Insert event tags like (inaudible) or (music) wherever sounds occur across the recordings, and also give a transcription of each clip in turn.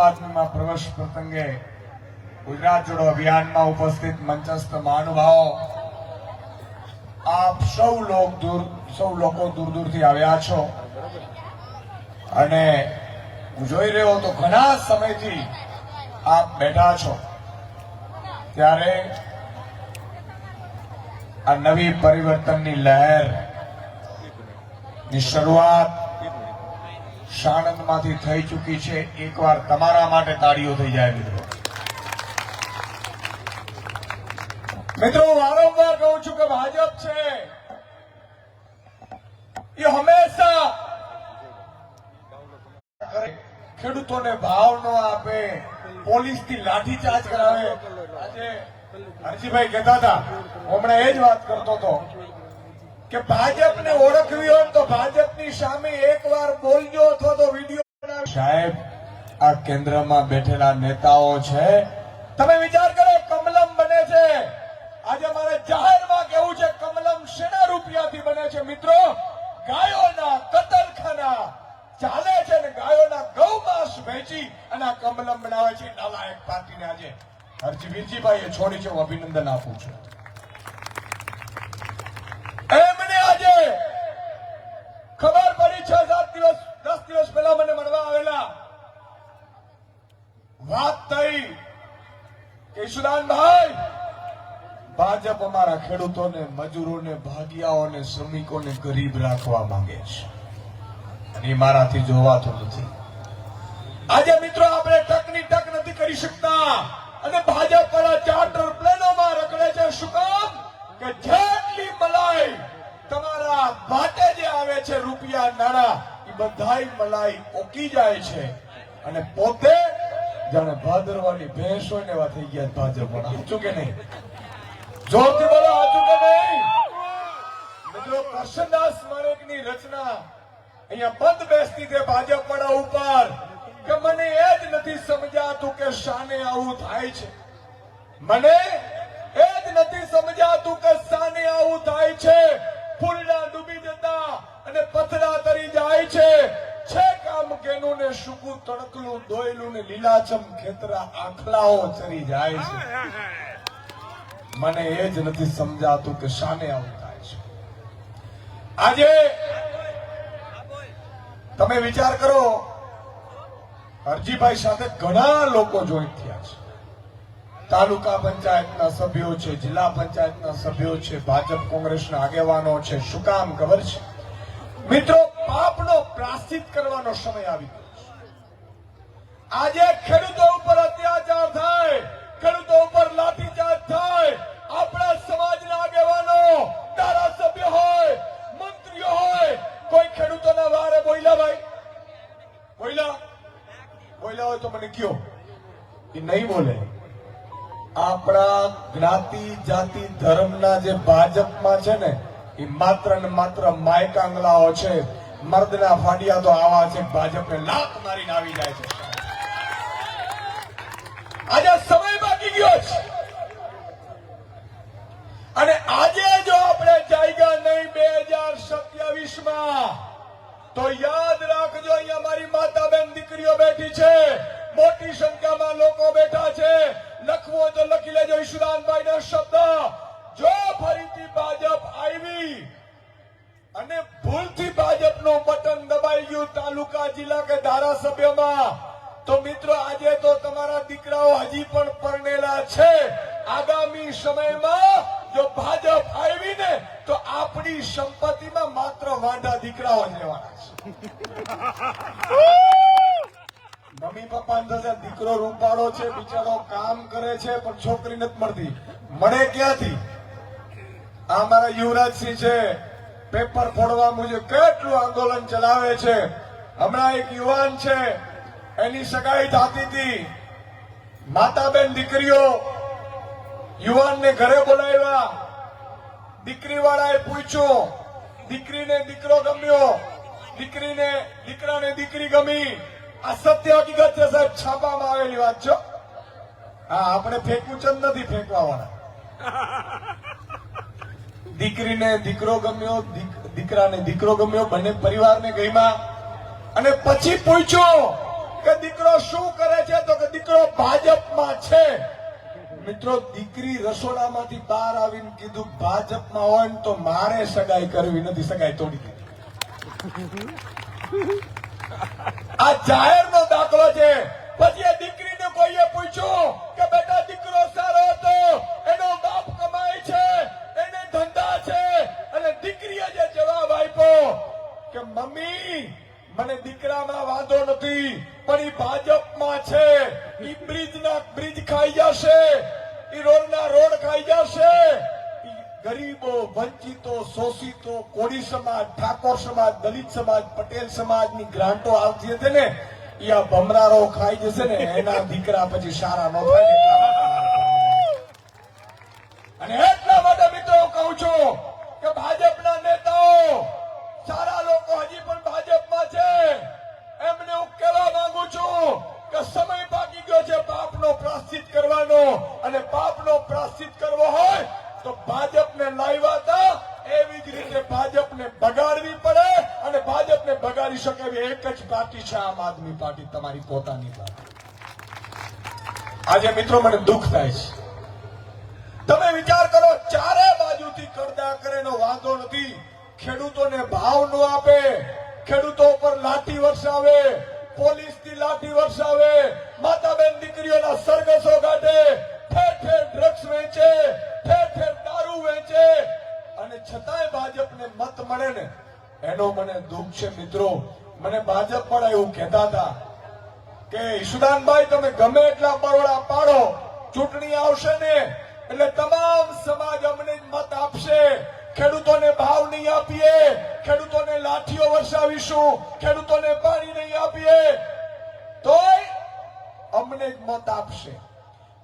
આદમીમાં પ્રવેશ પ્રસંગે ગુજરાત જોડો અભિયાનમાં ઉપસ્થિત મંચસ્થ મહાનુભાવો, આપ સૌ લોક દૂર, સૌ લોકો દૂર દૂરથી આવ્યા છો. અને હું જોઈ રહ્યો તો ઘણા સમયથી આપ બેઠા છો. ત્યારે આ નવી પરિવર્તનની લહેર, ની શરૂઆત સાણંદમાંથી થઈ ચૂકી છે. એકવાર તમારા માટે તાળીઓ થઈ જાય મિત્રો. મિત્રો વારંવાર કહું છું કે ભાજપ છે. એ હંમેશા ખેડૂતોને ભાવ ન આપે પોલીસથી લાઠીચાર્જ કરાવે. આજે હરજીભાઈ કહેતા હતા. હમણાં એ જ વાત કરતો હતો. કે ભાજપને ઓળખવી હોય તો ભાજપની સામે એકવાર બોલજો અથવા તો વીડિયો સાહેબ આ કેન્દ્રમાં બેઠેલા નેતાઓ છે. તમે વિચાર કરો કમલમ બને છે. આજે મારે જાહેરમાં કેવું છે કમલમ શેના રૂપિયાથી બને છે? મિત્રો ગાયોના કતલખાના ચાલે છે ને ગાયોના ગૌમાંસ વેચી અને આ કમલમ બનાવે છે. નાલાયક પાર્ટીને આજે હરજી વીરજીભાઈએ છોડી છે હું અભિનંદન આપું છું એમને આજે ખબર પડી છ, સાત દિવસ, દસ દિવસ પહેલા મને મળવા આવેલા. વાત થઈ કેશુદાનભાઈ ભાજપ અમારા ખેડૂતોને, મજૂરોને, ભાગિયાઓને, શ્રમિકોને ગરીબ રાખવા માંગે છે. અને મારાથી જોવાતું નથી. આજે મિત્રો આપણે ટકની ટક નથી કરી શકતા. અને ભાજપ વાળા ચાર્ટર પ્લેનોમાં રખડે છે. શું કામ? કે જેટલી મલાઈ તમારા માટે જે આવે છે, રૂપિયા નાણા, એ બધાય મલાઈ ઓકી જાય છે. અને પોતે જાણે ભાદરવાની ભેંસ હોય ને એવા થઈ ગયા ભાજપ વાળા સાચું કે નહીં? જોરથી બોલો સાચું કે નહીં? મિત્રો કરશનદાસ સ્મારકની રચના અહીંયા બંધ બેસતી છે ભાજપ વાળા ઉપર, કે મને એ જ નથી સમજાતું કે શાને આવું થાય છે. મને એ જ નથી સમજાતું કે શાને આવું થાય છે. ફૂલડા ડૂબી જતા અને પથરા તરી જાય છે. છે કામ કેનું ને સુકું તડકલું દોયલું ને લીલાચમ ખેતરા આખલાઓ ચરી જાય છે. મને એ જ નથી સમજાતું કે શાને આવું થાય છે. આજે તમે વિચાર કરો હરજીભાઈ સાથે ઘણા લોકો જોઈન્ટ થયા છે. તાલુકા પંચાયતના સભ્યો છે, જિલ્લા પંચાયતના સભ્યો છે, ભાજપ કોંગ્રેસના આગેવાનો છે. શું કામ ખબર છે? મિત્રો, પાપનો પ્રાશ્ચિત કરવાનો સમય આવી ગયો આજે ખેડૂતો ઉપર અત્યાચાર થાય, ખેડૂતો ઉપર લાઠીચાર્જ થાય. આપણા સમાજના આગેવાનો, ધારાસભ્ય હોય, મંત્રીઓ હોય, કોઈ ખેડૂતોના વારે બોલ્યા ભાઈ. બોલ્યા બોલ્યા હોય તો મને કયો? એ નહીં બોલે. આપણા જ્ઞાતિ, જાતિ, ધર્મના જે ભાજપમાં છે ને, એ માત્ર ને માત્ર માયકાંગલાઓ છે. મર્દના ફાડિયા તો આવા છે, ભાજપને લાત મારીને આવી જાય છે. આજે સમય બાકી ગયો છે. અને આજે જો આપણે જાયગા નહીં બે હજાર સત્યાવીસમાં તો યાદ રાખજો, અહીંયા મારી માતા બેન દીકરીઓ બેઠી છે. મોટી સંખ્યામાં લોકો બેઠા છે. લખવું તો લખી લેજો ઈશુદાનભાઈ નો શબ્દ જો ફરીથી ભાજપ આવી અને ભૂલથી ભાજપનું બટન દબાઈ ગયું તાલુકા જિલ્લા કે ધારાસભ્યમાં તો મિત્રો આજે તો તમારા દીકરાઓ હજી પણ પરણેલા છે આગામી સમયમાં જો ભાજપ આવી ને તો આપણી સંપત્તિમાં માત્ર વાંઢા દીકરાઓ લેવાના છે મમ્મી પપ્પા દીકરો રૂપાળો છે કામ કરે છે, પણ છોકરી નથી મળતી. મળે ક્યાંથી? આ મારા યુવરાજસિંહ છે. પેપર ફોડવા મુજબ કેટલું આંદોલન ચલાવે છે. હમણાં એક યુવાન છે. એની સગાઈ થતી હતી. માતાબેન દીકરીઓ યુવાનને ઘરે બોલાવ્યા. દીકરી વાળાએ પૂછ્યું, દીકરીને દીકરો ગમ્યો? દીકરીને, દીકરાને દીકરી ગમી? આ સત્ય હકીકત છે સાહેબ. છાપામાં આવેલી વાત છો આપણે ફેંકવું ચંદ નથી ફેંકવા દીકરીને દીકરો ગમ્યો દીકરાને દીકરો ગમ્યો, બંને પરિવારને ગઈમાં અને પછી પૂછ્યો કે દીકરો શું કરે છે? તો કે દીકરો ભાજપમાં છે. મિત્રો, દીકરી રસોડામાંથી બહાર આવીને કીધું, ભાજપમાં હોય ને તો મારે સગાઈ કરવી, નથી સગાઈ તોડી દીધી. આ જાહેરનો દાખલો છે. પછી એ દીકરીને કોઈએ પૂછ્યું કે મમ્મી, મને દીકરામાં વાંધો નથી, પણ ઈ ભાજપમાં છે. ઈ બ્રિજના બ્રિજ ખાઈ જશે. ઈ રોડના રોડ ખાઈ જશે. ગરીબો, વંચિતો, શોષિતો, કોળી સમાજ, ઠાકોર સમાજ, દલિત સમાજ, પટેલ સમાજની ગ્રાન્ટો આવતી હતી ને, ઈ આ ખાઈ જશે ને, એના દીકરા પછી સારા નો થાય ને અને એટલા માટે મિત્રો કહું છું કે ભાજપના નેતાઓ લોકો હજી પણ ભાજપમાં છે. એમને હું માંગુ છું કે સમય બાકી ગયો છે પાપનો પ્રાશ્ચિત કરવાનો. અને પાપનો પ્રાશ્ચિત કરવો હોય તો ભાજપને લાવ્યા હતા. એવી જ રીતે ભાજપને બગાડવી પડે અને ભાજપને બગાડી શકે એવી એક જ પાર્ટી છે આમ આદમી પાર્ટી તમારી પોતાની પાર્ટી. આજે મિત્રો મને દુઃખ થાય છે. તમે વિચાર કરો, ચારે બાજુથી કરદા કરેનો વાંધો નથી. ખેડૂતોને ભાવ ન આપે, ખેડૂતો ઉપર લાઠી વરસાવે પોલીસથી લાઠી વરસાવે, માતાબેન દીકરીઓના સરઘસો કાઢે, ઠેર ઠેર ડ્રગ્સ વેચે, ઠેર ઠેર દારૂ વેચે. અને છતાંય ભાજપને મત મળે ને, એનો મને દુઃખ છે મિત્રો. મને ભાજપ પણ એવું કહેતા હતા કે, ઈશુદાનભાઈ, તમે ગમે એટલા બરોડા પાડો, ચૂંટણી આવશે ને, એટલે તમામ સમાજ અમને મત આપશે. ખેડૂતોને ભાવ નહીં આપીએ, ખેડૂતોને લાઠીઓ વરસાવીશું, ખેડૂતોને પાણી નહીં આપીએ, તોય અમને મત આપશે.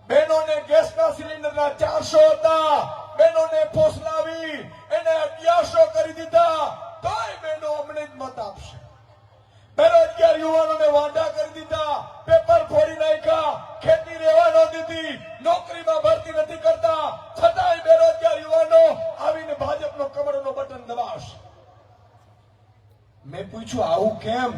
બહેનોને ગેસના સિલિન્ડરના ચારસો હતા, બહેનોને ફોસલાવી, એને અગિયારસો કરી દીધા, તોય બહેનો અમને જ મત આપશે. બેરોજગાર યુવાનોને વાંધા કરી દીધા. પેપર ફોડી નાખ્યા. ખેતી રહેવા ન દીધી. નોકરીમાં ભરતી નથી કરતા. છતાંય બેરોજગાર યુવાનો આવીને ભાજપનો કમરનો બટન દબાવશે. મેં પૂછ્યું, આવું કેમ?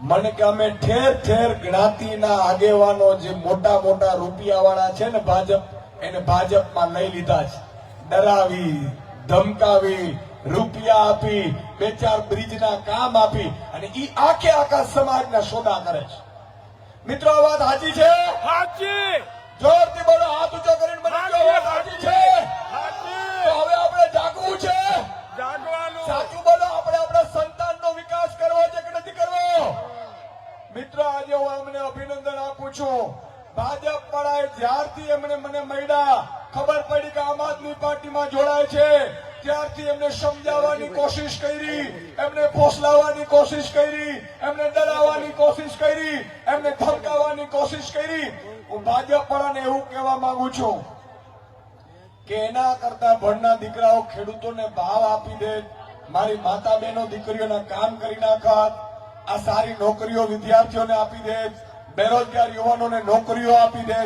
મને કે, અમે ઠેર ઠેર જ્ઞાતિના આગેવાનો જે મોટા મોટા રૂપિયાવાળા છે ને ભાજપ, એને ભાજપમાં લઈ લીધા છે. ડરાવી, ધમકાવી, રૂપિયા આપી બે ચાર બ્રિજના કામ આપી અને ઈ આખે આખા સમાજના સોદા કરે છે. મિત્રો આ વાત સાચી છે? સાચી જોરથી બોલો હાથ ઊંચો કરીને મને કહો વાત સાચી છે? તો હવે આપણે જાગવું છે? જાગવાનું. સાચું બોલો આપણે આપણા સંતાનનો વિકાસ કરવો છે કે નથી કરવો? મિત્રો આજે હું એમને અભિનંદન આપું છું. ભાજપ વાળાએ જ્યારથી એમને મને મળ્યા ખબર પડી કે આમ આદમી પાર્ટીમાં જોડાય છે. ત્યારથી એમને સમજાવવાની કોશિશ કરી, એમને ફોસલાવવાની કોશિશ કરી, એમને ડરાવવાની કોશિશ કરી, એમને ધમકાવવાની કોશિશ કરી. હું ભાજપ વાળાને એવું કહેવા માંગુ છું કે એના કરતા ભણના દીકરાઓ ખેડૂતોને ભાવ આપી દે, મારી માતા બહેનો દીકરીઓના કામ કરી નાખત આ સારી નોકરીઓ વિદ્યાર્થીઓને આપી દે, બેરોજગાર યુવાનોને નોકરીઓ આપી દે.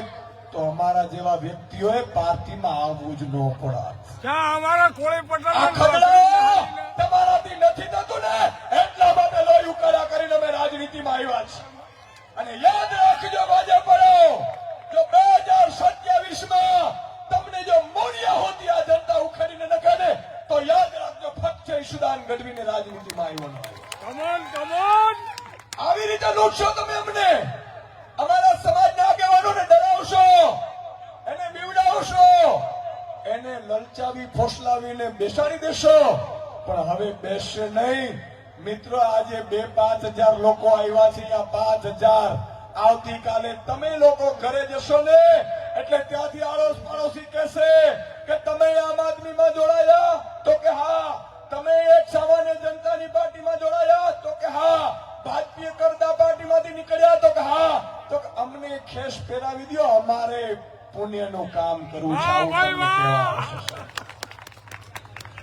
તો અમારા જેવા વ્યક્તિઓએ પાર્ટીમાં આવવું જ ન પડે. અમારા કોળી પટેલ આ ખગડા તમારાથી નથી થતું ને? એટલા માટે લોહી ઉકાળા કરીને અમે રાજનીતિમાં આવ્યા છીએ. અને યાદ રાખજો ભાજપ વાળો જો બે હજાર સત્યાવીસમાં તમને જો મોડિયા હોતી આ જનતા ઉખાડીને ને તો યાદ રાખજો ફક્ત ઈશુદાન ગઢવીને રાજનીતિમાં આવ્યો કમોન કમોન આવી રીતે લૂંટશો તમે અમને. અમારા સમાજના આગેવાનોને ડરાવશો. એને બીવડાવશો. એને લલચાવી, ફોસલાવીને બેસાડી દેશો. પણ હવે બેસશે નહીં. મિત્રો, આજે બે પાંચ હજાર લોકો આવ્યા છે. આ પાંચ હજાર આવતીકાલે તમે લોકો ઘરે જશો ને? એટલે ત્યાંથી આડોશ પાડોશી કહેશે કે તમે આમ આદમીમાં જોડાયા? તો કે હા. તમે એક સામાન્ય જનતાની પાર્ટીમાં જોડાયા? તો કે હા. ભારતીય કરતા પાર્ટીમાંથી નીકળ્યા તો કે હા તો અમને ખેસ ફેરાવી દો અમારે પુણ્યનું કામ કરવું છે.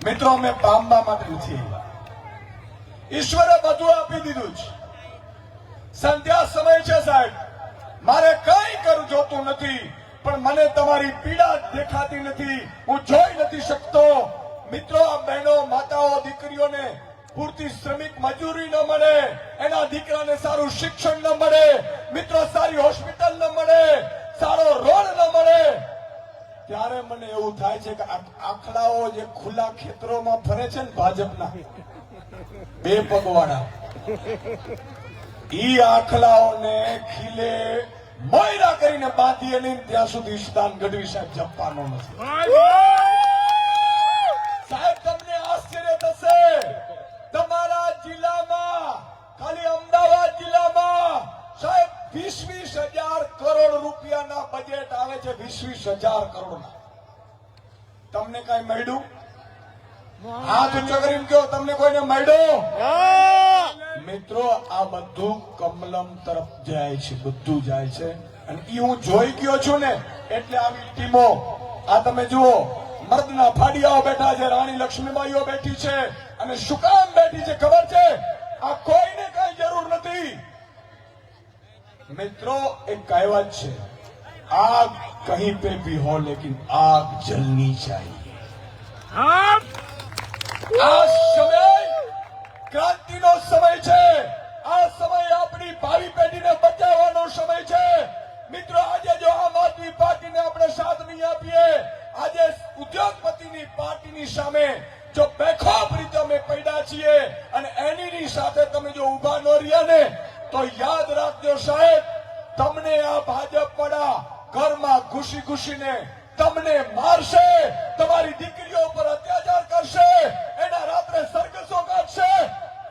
મિત્રો અમે પામવા માટે નથી ઈશ્વરે બધું આપી દીધું છે. સંધ્યા સમય છે સાહેબ. મારે કઈ કરું જોતું નથી પણ મને તમારી પીડા દેખાતી નથી. હું જોઈ નથી શકતો. મિત્રો આ બહેનો માતાઓ દીકરીઓને પૂરતી શ્રમિક મજૂરી ન મળે, એના દીકરાને સારું શિક્ષણ ન મળે, મિત્રો સારી હોસ્પિટલ ન મળે, સારો રોડ ન મળે. ત્યારે મને એવું થાય છે કે આખડાઓ જે ખુલ્લા ખેતરોમાં ફરે છે ને ભાજપના, બે પગવાડા ઈ આખલાઓને ખીલે મોયરા કરીને બાંધી અને ત્યાં સુધી સ્થાન ગઢવી સાહેબ જપવાનો નથી. મિત્રો આ બધું કમલમ તરફ જાય છે બધું જાય છે. અને એ હું જોઈ ગયો છું ને એટલે આવી ટીમો આ તમે જુઓ મર્દના ફાડિયાઓ બેઠા છે રાણી લક્ષ્મીબાઈઓ બેઠી છે અને શું કામ બેઠી છે ખબર છે? આ કોઈને કઈ જરૂર નથી. મિત્રો એક કહેવત છે આગ કહી પે ભી હો લેકિન આગ જલની ચાહીએ. આ સમય ક્રાંતિનો સમય સામે જો બેખોફ રીતે પડ્યા છીએ અને એની સાથે તમે જો ઊભા ન રહ્યા ને, તો યાદ રાખજો સાહેબ, તમને આ ભાજપ પડા ઘરમાં ઘૂસી ઘૂસીને તમને મારશે, તમારી દીકરીઓ પર અત્યાચાર કરશે, એના રાત્રે સરઘસો કાઢશે.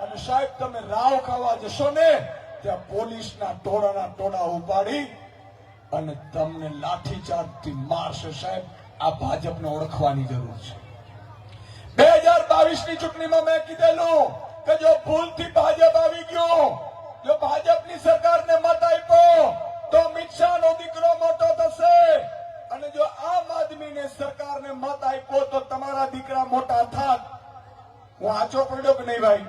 અને સાહેબ, તમે રાવ ખાવા જશો ને, ત્યાં પોલીસના ટોળાના ટોળા ઉપાડી અને તમને લાઠીચાર્જથી મારશે સાહેબ. આ ભાજપને ઓળખવાની જરૂર છે. બે હજાર બાવીસની ચૂંટણીમાં મેં કીધેલું કે જો ભૂલથી ભાજપ આવી ગયો, જો ભાજપની સરકારને મત આપ્યો, તો અમિત શાહનો દીકરો મોટો થશે. અને જો આમ આદમીને સરકારને મત આપ્યો તો તમારા દીકરા મોટા થાત. હું આચો પડ્યો કે નહીં ભાઈ?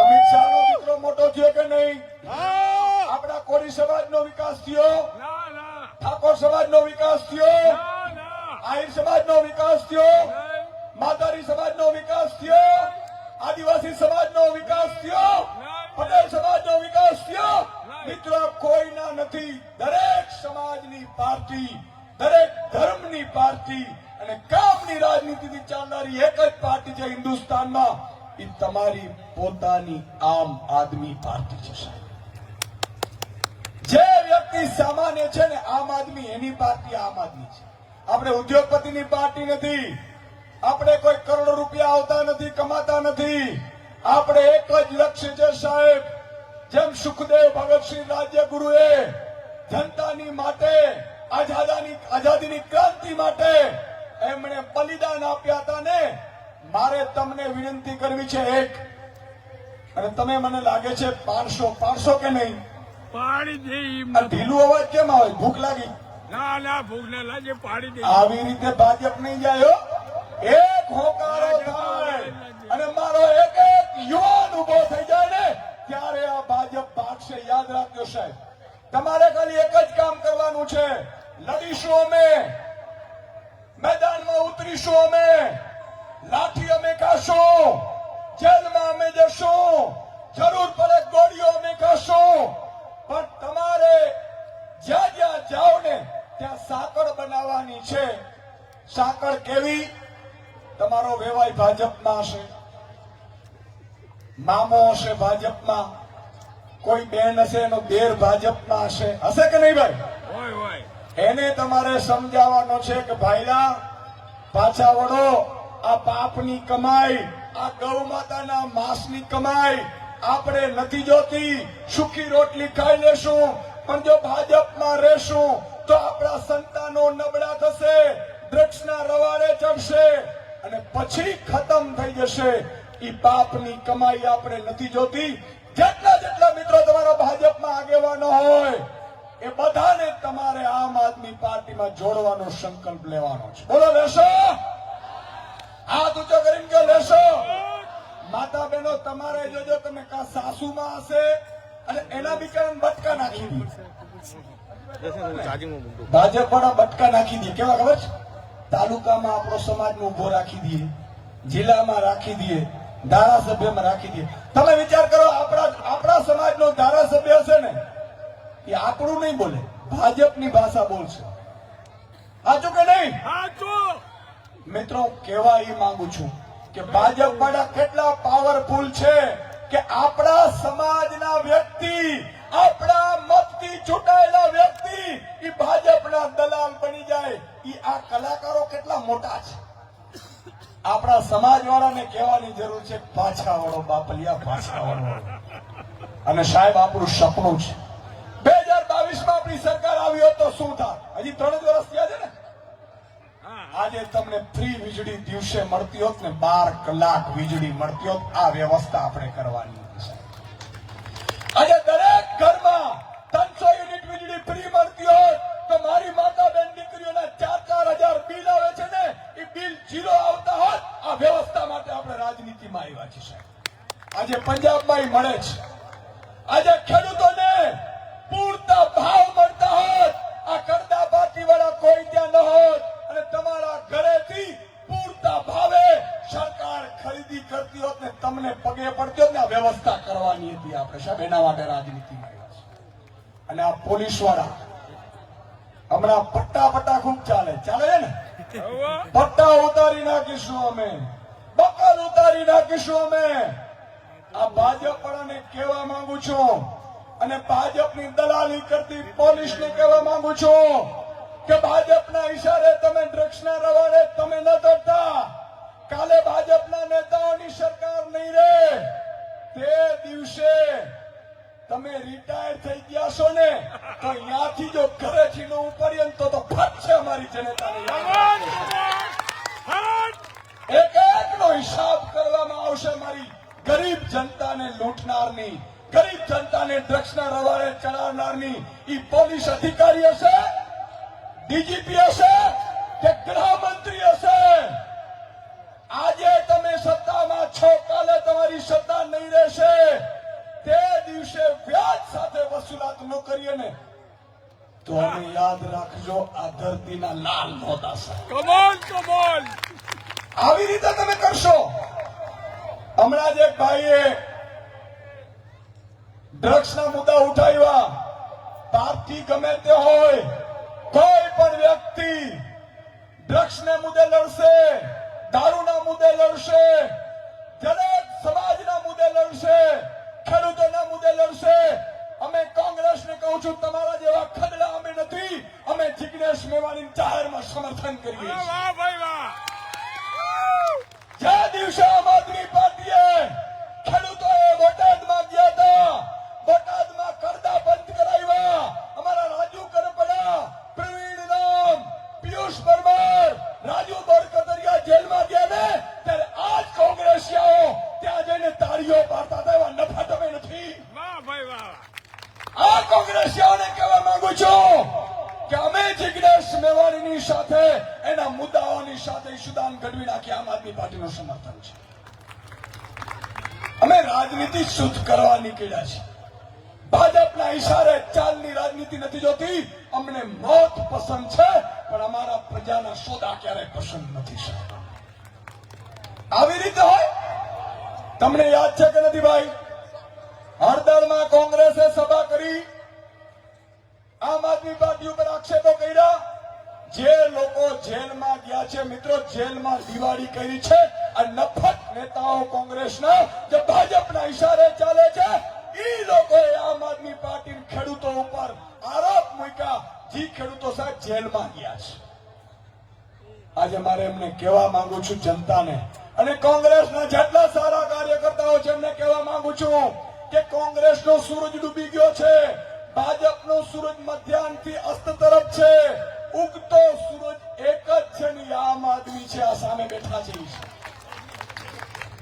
અમિત શાહનો દીકરો મોટો થયો કે નહીં? આપણા કોરી સમાજ નો વિકાસ થયો? ઠાકોર સમાજ નો વિકાસ થયો? આહિર સમાજ નો વિકાસ થયો? નહીં. સમાજ નો વિકાસ થયો? આદિવાસી સમાજનો વિકાસ થયો? પટેલ સમાજનો વિકાસ થયો? મિત્રો કોઈના નથી. દરેક સમાજની પાર્ટી દરેક ધર્મની પાર્ટી અને કામની રાજનીતિથી ચાલનારી એક જ પાર્ટી છે હિન્દુસ્તાનમાં એ તમારી પોતાની આમ આદમી પાર્ટી છે જે વ્યક્તિ સામાન્ય છે ને આમ આદમી, એની પાર્ટી આમ આદમી છે. આપણે ઉદ્યોગપતિની પાર્ટી નથી, આપણે કોઈ કરોડો રૂપિયા આવતા નથી, કમાતા નથી. આપણે એક જ લક્ષ્ય છે, સાહેબ. જેમ સુખદેવ ભગતસિંહ રાજ્ય ગુરુએ જનતાની માટે આઝાદાની આઝાદીની ક્રાંતિ માટે એમણે બલિદાન આપ્યા હતા ને મારે તમને વિનંતી કરવી છે એક. અને તમે મને લાગે છે પાંચસો પાંચસો કે નહીં? ઢીલું અવાજ કેમ આવે? ભૂખ લાગી. ના ના ભૂખ ને લાગે પાડી દે. આવી રીતે ભાજપ નહીં જાય એક હોકારો થાય. અને મારો એક એક યુવાન ઊભો થઈ જાય ને ત્યારે આ ભાજપ ભાગશે. યાદ રાખજો સાહેબ. તમારે ખાલી એક જ કામ કરવાનું છે. લડીશું અમે મેદાનમાં ઉતરીશું અમે લાઠી અમે કાશું જેલમાં અમે જશું જરૂર પડે ગોળીઓ અમે કાશું પણ તમારે જ્યાં જ્યાં જાઓ ને ત્યાં સાંકળ બનાવવાની છે સાંકળ કેવી તમારો વેવાય ભાજપમાં હશે મામો હશે ભાજપમાં કોઈ બેન હશે એનો દેર ભાજપમાં હશે હશે કે નહીં ભાઈ હોય એને તમારે સમજાવવાનો છે કે ભાઈલા, પાછા વળો. આ પાપની કમાઈ, આ ગૌ માતાના માંસની કમાઈ આપણે નથી જોતી. સુખી રોટલી ખાઈ લેશું, પણ જો ભાજપમાં રહેશું, તો આપણા સંતાનો નબળા થશે ડ્રગ્સના રવાડે ચડશે અને પછી ખતમ થઈ જશે. એ પાપની કમાઈ આપણે નથી જોતી. જેટલા જેટલા મિત્રો તમારા ભાજપમાં આગેવાનો હોય એ બધાને તમારે આમ આદમી પાર્ટીમાં જોડવાનો સંકલ્પ લેવાનો છે. બોલો, લેશો? હાથ ઊંચો કરીને કે લેશો? માતા બહેનો તમારે જોજો, તમે કા સાસુમાં હશે અને એના બિચારા બટકા નાખી દી. ભાજપ વાળા બટકા નાખી દે. કેવા ખબર છે? તાલુકામાં આપણો સમાજ ઊભો રાખી દઈએ, જિલ્લામાં રાખી દઈએ, ધારાસભ્યમાં રાખી દઈએ. તમે વિચાર કરો, આપણા આપણા સમાજનો ધારાસભ્ય હશે ને એ આપણું નહીં બોલે ભાજપની ભાષા બોલશે. સાચું કે નહીં? મિત્રો કહેવા એ માંગુ છું કે ભાજપ વાળા કેટલા પાવરફુલ છે કે આપણા સમાજના વ્યક્તિ આપણા મતથી ચૂંટાયેલા વ્યક્તિ એ ભાજપના દલાલ બની જાય. એ આ કલાકારો કેટલા મોટા છે? આપણા સમાજ વાળાને કહેવાની જરૂર છે પાછા વાળો બાપલિયા પાછા વાળો. અને સાહેબ આપણું સપનું છે. માં આપણી સરકાર આવી હોત તો શું થાય હજી ત્રણ જ વર્ષ થયા છે ને? આજે તમને ફ્રી વીજળી દિવસે મળતી હોત ને, બાર કલાક વીજળી મળતી હોત, આ વ્યવસ્થા આપણે કરવાની આજે દરેક ઘરમાં ત્રણસો યુનિટ વીજળી ફ્રી મળતી હોત તો મારી માતા બેન દીકરીઓના ચાર ચાર હજાર બિલ આવે છે ને, એ બિલ જીરો આવતા હોત, આ વ્યવસ્થા માટે આપણે રાજનીતિમાં આવ્યા છીએ આજે પંજાબમાં મળે છે. આજે ખેડૂતોને પૂરતા ભાવ મળતા હોત, આ કરતા બાકી વાળા કોઈ ત્યાં ન હોત. અને તમારા ઘરેથી પૂરતા ભાવે સરકાર ખરીદી કરતી હોત ને તમને પગે પડતી હોત ને આ વ્યવસ્થા કરવાની હતી આપણે. સાહેબ, એના માટે રાજનીતિ અને આ પોલીસવાળા હમણાં પટ્ટા પટ્ટા ખૂબ ચાલે. ચાલે ને? પટ્ટા ઉતારી નાખીશું અમે. બકલ ઉતારી નાખીશું અમે. આ ભાજપ વાળાને કહેવા માંગુ છું અને ભાજપની દલાલી કરતી પોલીસને કહેવા માંગુ છું કે ભાજપના ઈશારે તમે ડ્રગ્સના રવાડે તમે ન ધરતા કાલે ભાજપના નેતાઓની સરકાર નહીં રહે તે દિવસે તમે રિટાયર થઈ ગયા છો ને, તો અહીંયાથી જો ઘરેથી છીનો ઉપરીએ તો તો છે અમારી જનતાની. એક એકનો હિસાબ કરવામાં આવશે મારી ગરીબ જનતાને લૂંટનારની. ગરીબ જનતાને ડ્રગ્સના રવાડે ચલાવનારની ઈ પોલીસ અધિકારી હશે ડીજીપી હશે કે ગૃહમંત્રી હશે? આજે તમે સત્તામાં છો કાલે તમારી સત્તા નહીં રહેશે. તે દિવસે વ્યાજ સાથે વસૂલાત ન કરીએ ને તો અમે યાદ રાખજો આ ધરતીના લાલ નોતા કમાન કમાન આવી રીતે તમે કરશો. હમણાં જ એક ભાઈએ ડ્રગ્સના મુદ્દા ઉઠાવ્યા. પાર્ટી ગમે તે હોય કોઈ પણ વ્યક્તિ ડ્રગ્સને મુદ્દે લડશે દારૂના મુદ્દે લડશે દરેક સમાજના મુદ્દે લડશે ખેડૂતોના મુદ્દે લડશે. અમે કોંગ્રેસને કહું છું તમારા જેવા ખદડા અમે નથી અમે જિગ્નેશ મેવાણી જાહેરમાં સમર્થન કરીએ છીએ. જે દિવસે આમ આદમી પાર્ટીએ ખેડૂતોએ બોટાદમાં ગયા હતા બોટાદમાં કરદા બંધ કરાવ્યા અમારા રાજુ કરપડા પ્રવીણ રામ પિયુષ પરમાર રાજુ બરકતરિયા જેલમાં ગયા ને ત્યારે આજ કોંગ્રેસીઓ ત્યાં જઈને તાળીઓ પાડતા હતા એવા નફા તમે નથી વાહ ભાઈ વાહ આ કોંગ્રેસીઓને કહેવા છું કે અમે જિગ્નેશ મેવાણીની સાથે, એના મુદ્દાઓની સાથે સુદાન ઘડવી નાખી આમ આદમી પાર્ટીનું સમર્થન છે. અમે રાજનીતિ શુદ્ધ કરવા નીકળ્યા છીએ. ભાજપના ઈશારે ચાલની રાજનીતિ નથી જોતી, અમને મોત પસંદ છે, પણ અમારા પ્રજાના સોદા ક્યારેય પસંદ નથી આવી રીતે હોય? તમને યાદ છે કે નથી ભાઈ હળદરમાં કોંગ્રેસે સભા કરી આમ આદમી પાર્ટી ઉપર આક્ષેપો કર્યા. જે લોકો જેલમાં ગયા છે, મિત્રો, જેલમાં દિવાળી કરી છે આ નફત નેતાઓ કોંગ્રેસના, જે ભાજપના ઇશારે ચાલે છે, ઈ લોકોએ આમ આદમી પાર્ટી ખેડૂતો ઉપર આરોપ મૂક્યા. જે ખેડૂતો સાહેબ જેલમાં ગયા છે. આજે મારે એમને કહેવા માંગુ છું જનતાને. અને કોંગ્રેસના જેટલા સારા કાર્યકર્તાઓ છે એમને કહેવા માંગુ છું કે કોંગ્રેસનો સૂરજ ડૂબી ગયો છે. ભાજપનો સૂરજ મધ્યાહનથી અસ્ત તરફ છે. ઉગતો સૂરજ એક જ છે ને આમ આદમી છે આ સામે બેઠા છે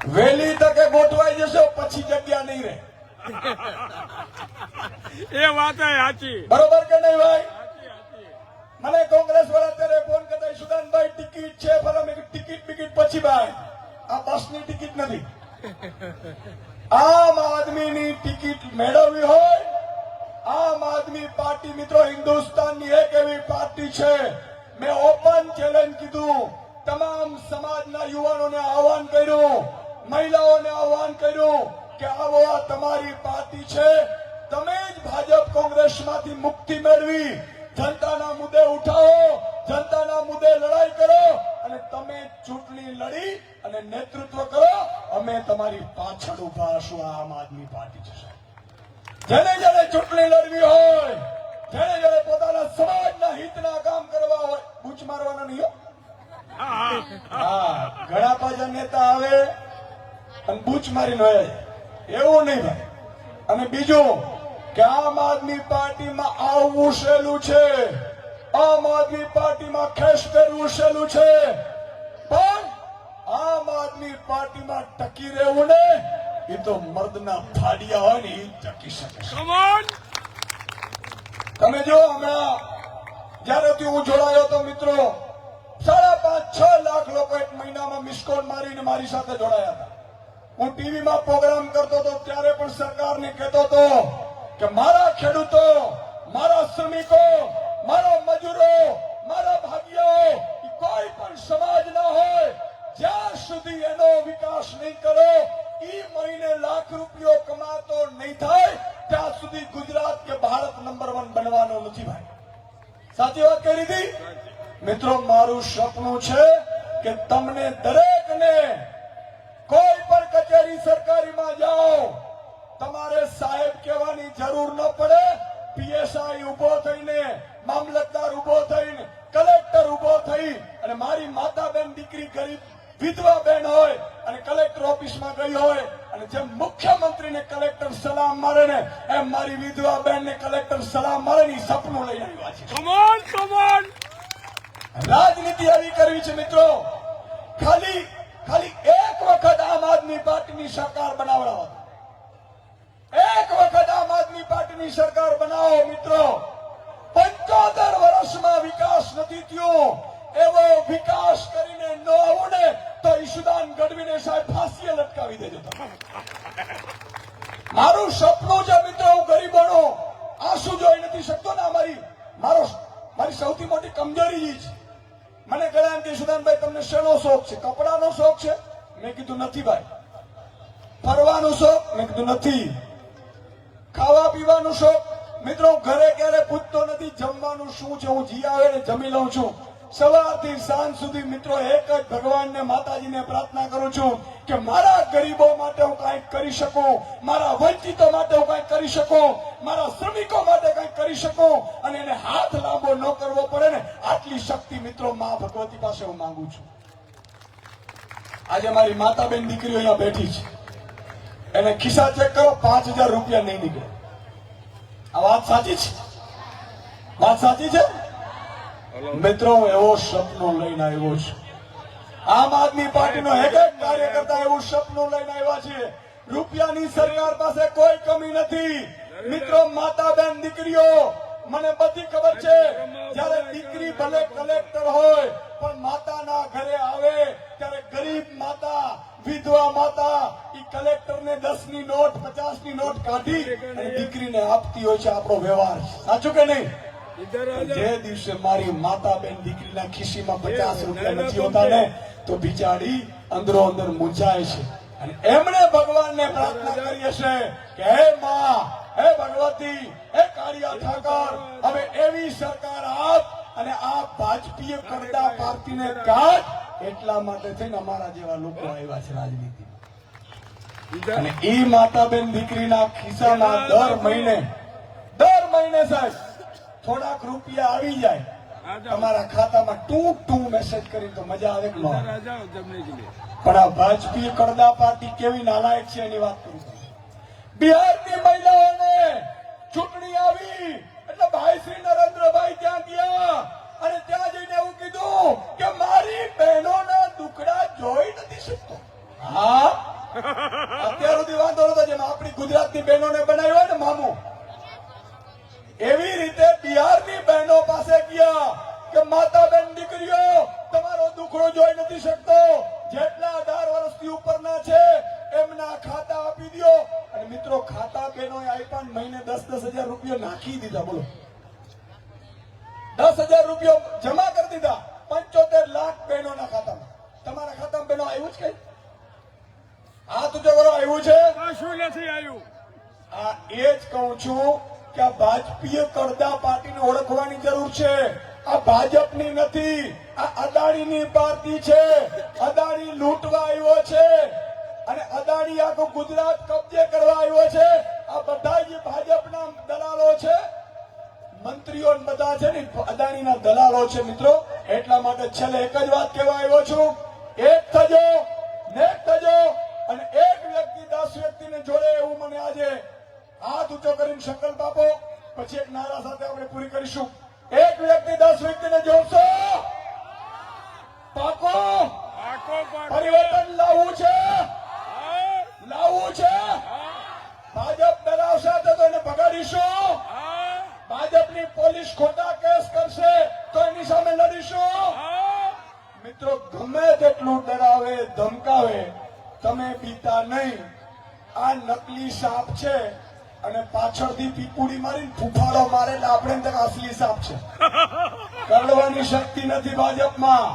વહેલી તકે ગોઠવાઈ જશે પછી જગ્યા નહીં રહે. એ વાત સાચી. બરોબર કે નહીં ભાઈ? મને કોંગ્રેસ વાળા અત્યારે ફોન કરતા સુદાનભાઈ ટિકિટ છે પણ ટિકિટ ટિકિટ પછી ભાઈ આ બસની ટિકિટ નથી. (laughs) આમ આદમીની ટિકિટ મેળવવી હોય આમ આદમી પાર્ટી મિત્રો હિન્દુસ્તાનની એક એવી પાર્ટી છે. મેં ઓપન ચેલેન્જ કીધું. તમામ સમાજના યુવાનોને આહવાન કર્યું. મહિલાઓને આહવાન કર્યું કે આવો આ તમારી પાર્ટી છે. તમે જ ભાજપ કોંગ્રેસમાંથી મુક્તિ મેળવી. જનતાના મુદ્દે ઉઠાવો. જનતાના મુદ્દે લડાઈ કરો અને તમે ચૂંટણી લડી અને નેતૃત્વ કરો. અમે તમારી પાછળ ઊભા હશું આમ આદમી પાર્ટી છે. જેને જેને ચૂંટણી લડવી હોય, જેને જેને પોતાના સમાજના હિતના કામ કરવા હોય, બૂચ મારવાના નહીં ઘણા પાછા નેતા આવે અને બૂચ મારીને વયા એવું નહીં ભાઈ અને બીજું કે આમ આદમી પાર્ટીમાં આવવું સહેલું છે. આમ આદમી પાર્ટીમાં ખેસ કરવું સહેલું છે. પણ આમ આદમી પાર્ટીમાં ટકી રહેવું ને એ તો મર્દના ફાડિયા હોય ને એ ચકી શકે તમે જો હમણાં જ્યારેથી હું જોડાયો તો મિત્રો સાડા પાંચ છ લાખ લોકો એક મહિનામાં મિસકોલ મારીને મારી સાથે જોડાયા હતા. હું ટીવીમાં પ્રોગ્રામ કરતો હતો ત્યારે પણ સરકારને કહેતો હતો કે મારા ખેડૂતો મારા શ્રમિકો મારા મજૂરો મારા ભાગીઓ કોઈ પણ સમાજ ના હોય જ્યાં સુધી એનો વિકાસ નહીં લાખ રૂપિયો કમાતો નહીં થાય, ત્યાં સુધી ગુજરાત કે ભારત નંબર વન બનવાનો નથી ભાઈ. સાચી વાત કરી હતી મિત્રો, મારું સપનું છે કે તમને દરેકને કોઈ પણ કચેરી સરકારીમાં જાઓ, તમારે સાહેબ કહેવાની જરૂર ન પડે. પીએસઆઈ ઊભો થઈને, મામલતદાર ઊભો થઈને, કલેક્ટર ઊભો થઈ અને મારી માતા બેન દીકરી ગરીબ વિધવા બેન હોય અને કલેક્ટર ઓફિસમાં ગઈ હોય અને જેમ મુખ્યમંત્રીને કલેક્ટર સલામ મારે ને એમ મારી વિધવા બેનને કલેક્ટર સલામ મારે ને સપનું લઈ આવ્યા છે. કમોન કમોન રાજનીતિ આવી કરવી છે મિત્રો. ખાલી ખાલી એક વખત આમ આદમી પાર્ટીની સરકાર બનાવડાવો. એક વખત આમ આદમી પાર્ટીની સરકાર બનાવો મિત્રો. પંચોતેર વર્ષમાં વિકાસ નથી થયો. એવો વિકાસ કરીને ન આવડે તો ઈશુદાન ગઢવીને સાહેબ ફાંસીએ લટકાવી દેજો મારું સપનું છે મિત્રો, હું ગરીબોનો આંસુ જોઈ નથી શકતો ને અમારી. મારો મારી સૌથી મોટી કમજોરી છે. મને કહેલા એમ કે, સુદાનભાઈ, તમને શેનો શોખ છે? કપડાનો શોખ છે? મેં કીધું, નથી ભાઈ. ફરવાનો શોખ? મેં કીધું, નથી. ખાવા પીવાનો શોખ? મિત્રો ઘરે ક્યારે પૂછતો નથી, જમવાનું શું છે? હું જી આવે ને જમી લઉં છું. સવારથી સાંજ સુધી મિત્રો, એક જ ભગવાનને માતાજીને પ્રાર્થના કરું છું. કે મારા ગરીબો માટે હું કંઈક કરી શકું મારા વંચિતો માટે હું કંઈક કરી શકું મારા શ્રમિકો માટે કંઈક કરી શકું અને એને હાથ લાંબો ન કરવો પડે ને આટલી શક્તિ મિત્રો મા ભગવતી પાસે હું માંગુ છું. આજે મારી માતા બેન દીકરીઓ અહીંયા બેઠી છે. એને ખિસ્સા ચેક કરો પાંચ હજાર રૂપિયા નહીં નીકળે. આ વાત સાચી છે? વાત સાચી છે? મિત્રો હું એવો સપનો લઈને આવ્યો છું. આમ આદમી પાર્ટીનો એક એક કાર્યકર્તા એવું સપનું લઈને આવ્યા છે. રૂપિયાની સરકાર પાસે કોઈ કમી નથી. મિત્રો માતા બેન દીકરીઓ, મને બધી ખબર છે, જયારે દીકરી ભલે કલેક્ટર હોય, પણ માતાના ઘરે આવે, ત્યારે ગરીબ માતા, વિધવા માતા એ કલેક્ટર ને દસની નોટ પચાસની નોટ કાઢી અને દીકરીને આપતી હોય છે આપણો વ્યવહાર. સાચું કે નહીં? જે દિવસે મારી માતા બેન દીકરીના ખિસ્સીમાં પચાસ રૂપિયા નથી હોતા ને તો બિચારી અંદરો અંદર મૂંઝાય છે. અને એમણે ભગવાનને પ્રાર્થના કરી હશે કે હે માં હે ભગવતી હે કાળિયા ઠાકર હવે એવી સરકાર આપ અને આ ભાજપીય કરતા પાર્ટીને કાઢ. એટલા માટે થઈને અમારા જેવા લોકો આવ્યા છે રાજનીતિ અને ઈ માતા બેન દીકરીના ખિસ્સામાં દર મહિને દર મહિને સાહેબ થોડાક રૂપિયા આવી જાય. તમારા ખાતામાં ટૂંક ટૂંક મેસેજ કરી તો મજા આવે પણ આ ભાજપી કડદા પાર્ટી કેવી નાલાયક છે એની વાત કરું બિહારની મહિલાઓને ચૂંટણી આવી. એટલે ભાઈ શ્રી નરેન્દ્રભાઈ ત્યાં ગયા. અને ત્યાં જઈને એવું કીધું કે મારી બહેનોના દુખડા જોઈ નથી શકતો. હા? અત્યાર સુધી વાંધો નતો જેમ આપણી ગુજરાતની બહેનોને બનાવ્યો ને મામું. એવી રીતે બિહારની બહેનો પાસે ગયા કે માતા બેન દીકરીઓ આજે હાથ ઊંચો કરીને સંકલ્પ આપો. પછી એક નારા સાથે આપણે પૂરી કરીશું. એક વ્યક્તિ દસ વ્યક્તિને જોડશો. પાકો. પરિવર્તન લાવવું છે. લાવવું છે. ભાજપ ડરાવશે તો એને ભગાડીશું. ભાજપની પોલીસ ખોટા કેસ કરશે તો એની સામે લડીશું. મિત્રો ગમે તેટલું ડરાવે ધમકાવે તમે પીતા નહીં. આ નકલી સાપ છે અને પાછળથી પીપુડી મારીને ફૂફાડો મારે એટલે આપણે અસલી સાપ છે. કરડવાની શક્તિ નથી ભાજપમાં.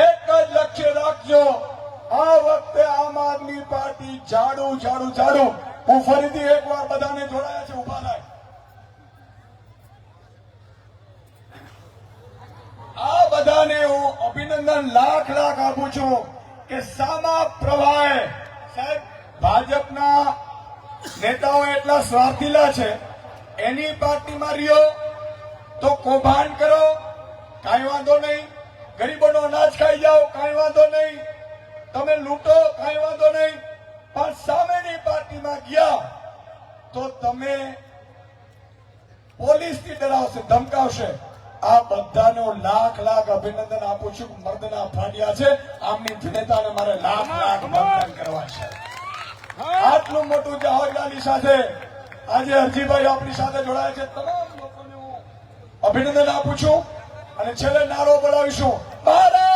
એક જ લક્ષ્ય રાખજો. આ વખતે આમ આદમી પાર્ટી ઝાડુ ઝાડુ ઝાડુ. હું ફરીથી એકવાર બધાને જોડાયા છે ઊભા થાય. આ બધાને હું અભિનંદન લાખ લાખ આપું છું કે સામા પ્રવાહે સાહેબ ભાજપના નેતાઓ એટલા સ્વાર્થીલા છે એની પાર્ટીમાં રહ્યો તો કૌભાંડ કરો કાંઈ વાંધો નહીં. ગરીબોનો અનાજ ખાઈ જાઓ કાંઈ વાંધો નહીં. તમે લૂંટો કાંઈ વાંધો નહીં. પણ સામેની પાર્ટીમાં ગયા તો તમે પોલીસથી ડરાવશે ધમકાવશે. આ બધાનો લાખ લાખ અભિનંદન આપું છું. મર્દના ફાડ્યા છે. આમની જનતાને મારે લાખ લાખ વંદન કરવા છે. આટલું મોટું જવાબદારી સાથે આજે હરજીભાઈ આપણી સાથે જોડાયા છે. તમામ લોકોને હું અભિનંદન આપું છું અને છેલ્લે નારો બોલાવીશું. ભારત